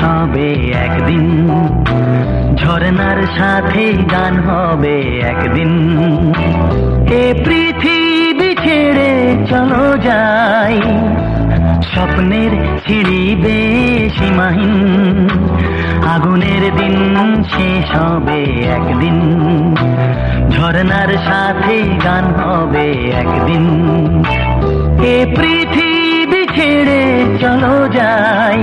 হবে, একদিন ঝরনার সাথে গান হবে, একদিন এ পৃথিবী ছেড়ে চলো যাই। স্বপ্নের সিঁড়ি সীমাহীন আগুনের দিন শেষ হবে, একদিন ঝরনার সাথে গান হবে, একদিন এ পৃথিবী ছেড়ে চলো যাই।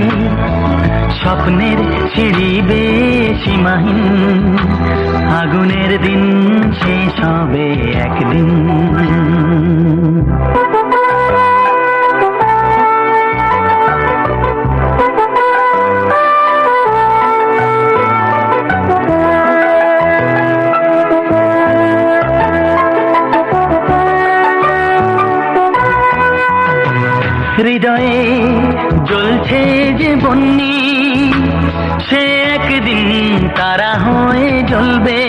স্বপ্নের সিঁড়ি সীমাহীন আগুনের দিন শেষ হবে একদিন। হৃদয়ে জ্বলছে যে বন্যি সে একদিন তারা হয়ে জ্বলবে।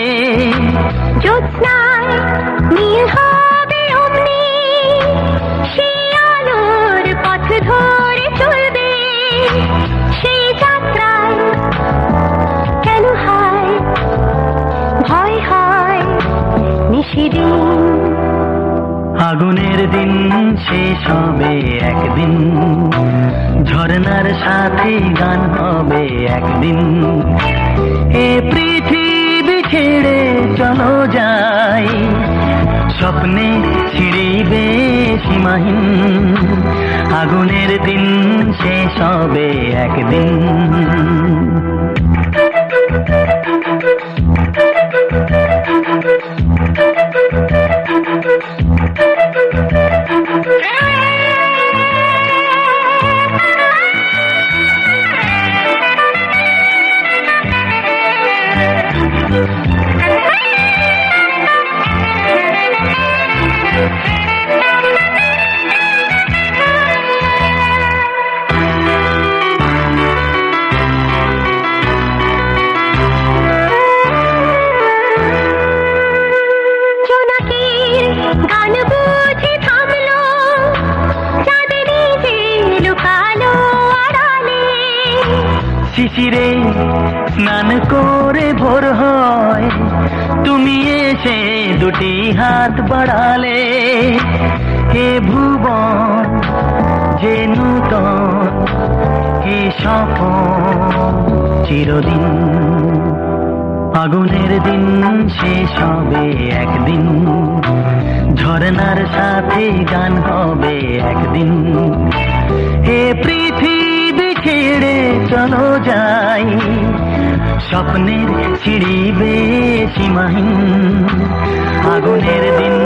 জ্যোৎস্নায় শেষ হবে একদিন ঝরনার সাথে গান হবে একদিন। এ পৃথিবী ছেড়ে চলো যাই, স্বপ্নে ছিড়িবে সীমাহীন। আগুনের দিন শেষ হবে একদিন। শিশিরে স্নান করে ভোর হয়। তুমি এসে দুটি হাত বাড়ালে। হে ভুবন, যে নূতন হে সফল। চিরদিন আগুনের দিন শেষ হবে একদিন। ঝরনার সাথে গান হবে একদিন। হে ছেড়ে চলো যাই। স্বপ্নের সিঁড়ি মাহিন। আগুনের দিন